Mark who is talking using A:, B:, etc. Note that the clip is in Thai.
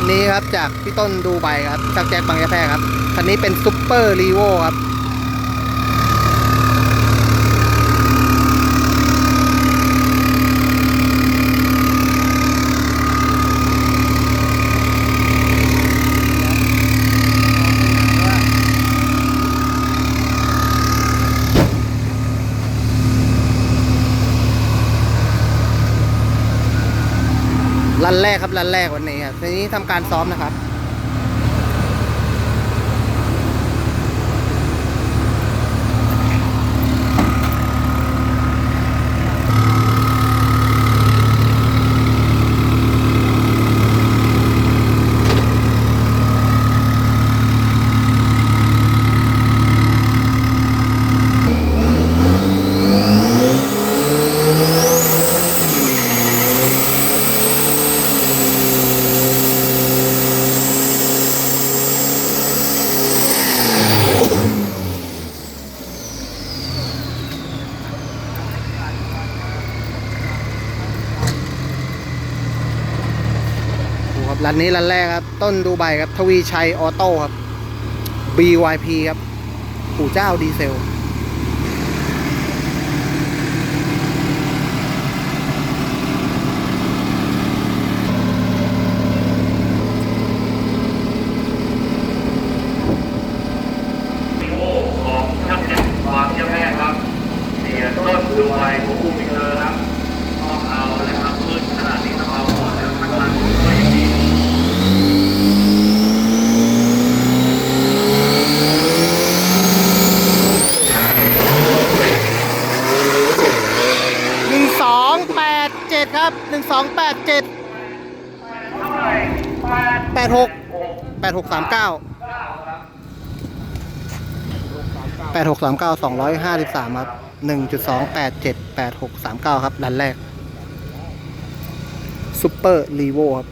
A: คันนี้ครับจากพี่ต้นดูใบครับจากแจ็คบางยะแพรครับคันนี้เป็นซุปเปอร์รีโวครับ รันแรกครับรันแรกวันนี้ครับทีนี้ทำการซ้อมนะครับ ดู ครับรันนี้รันแรกครับ ต้นดูใบครับ ทวีชัยออโต้ครับ BYP ครับปู่เจ้าดีเซล
B: 8ครับหนึ่
A: งสองแปดเจ็ดแปดหกแปดหกสามเก้าแปดหกสามเก้าสองร้อยห้าสิบสามครับหนึ่งจุดสองแปดเจ็ดแปดหกสามเก้าครับ ดันแรกซูเปอร์ลีโวครับ